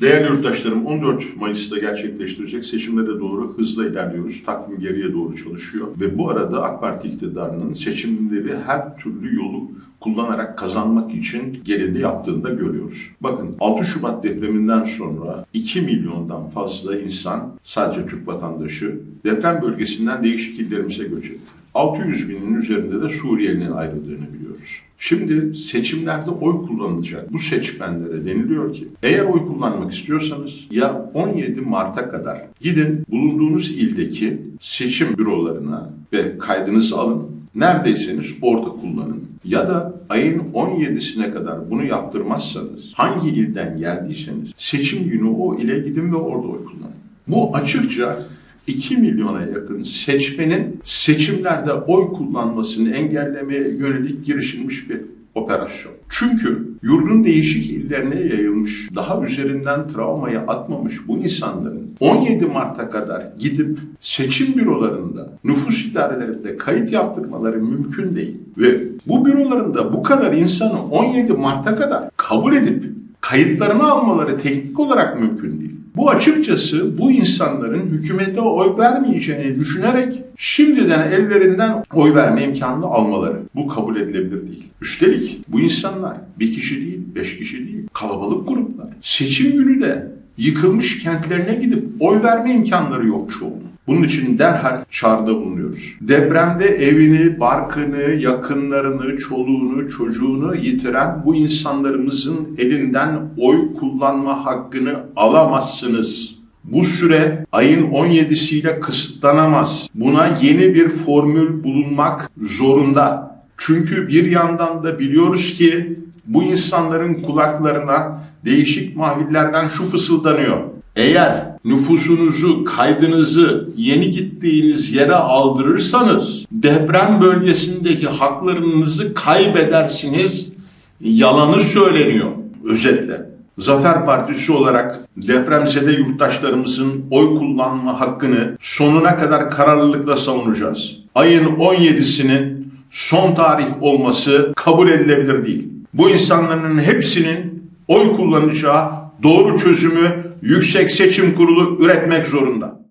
Değerli yurttaşlarım 14 Mayıs'ta gerçekleştirecek seçimlere doğru hızla ilerliyoruz. Takvim geriye doğru çalışıyor. Ve bu arada AK Parti iktidarının seçimleri her türlü yolu kullanarak kazanmak için geride yaptığını da görüyoruz. Bakın 6 Şubat depreminden sonra 2 milyondan fazla insan sadece Türk vatandaşı deprem bölgesinden değişik illerimize göç etti. 600 binin üzerinde de Suriyelinin ayrıldığını biliyoruz. Şimdi seçimlerde oy kullanılacak bu seçmenlere deniliyor ki eğer oy kullanmak istiyorsanız ya 17 Mart'a kadar gidin bulunduğunuz ildeki seçim bürolarına ve kaydınızı alın. Neredeyseniz orada kullanın. Ya da ayın 17'sine kadar bunu yaptırmazsanız hangi ilden geldiyseniz seçim günü o ile gidin ve orada oy kullanın. Bu açıkça 2 milyona yakın seçmenin seçimlerde oy kullanmasını engellemeye yönelik girişilmiş bir operasyon. Çünkü yurdun değişik illerine yayılmış, daha üzerinden travmayı atmamış bu insanların 17 Mart'a kadar gidip seçim bürolarında, nüfus idarelerinde kayıt yaptırmaları mümkün değil. Ve bu bürolarında bu kadar insanı 17 Mart'a kadar kabul edip kayıtlarını almaları teknik olarak mümkün değil. Bu açıkçası bu insanların hükümete oy vermeyeceğini düşünerek şimdiden ellerinden oy verme imkanını almaları. Bu kabul edilebilir değil. Üstelik bu insanlar bir kişi değil, beş kişi değil, kalabalık gruplar. Seçim günü de yıkılmış kentlerine gidip oy verme imkanları yok çoğunun. Bunun için derhal çağrıda bulunuyoruz. Depremde evini, barkını, yakınlarını, çoluğunu, çocuğunu yitiren bu insanlarımızın elinden oy kullanma hakkını alamazsınız. Bu süre ayın 17'siyle kısıtlanamaz. Buna yeni bir formül bulunmak zorunda. Çünkü bir yandan da biliyoruz ki bu insanların kulaklarına değişik mahvillerden şu fısıldanıyor. Eğer nüfusunuzu, kaydınızı yeni gittiğiniz yere aldırırsanız deprem bölgesindeki haklarınızı kaybedersiniz. Yalanı söyleniyor özetle. Zafer Partisi olarak depremzede yurttaşlarımızın oy kullanma hakkını sonuna kadar kararlılıkla savunacağız. Ayın 17'sinin son tarih olması kabul edilebilir değil. Bu insanların hepsinin oy kullanacağı doğru çözümü Yüksek Seçim Kurulu üretmek zorunda.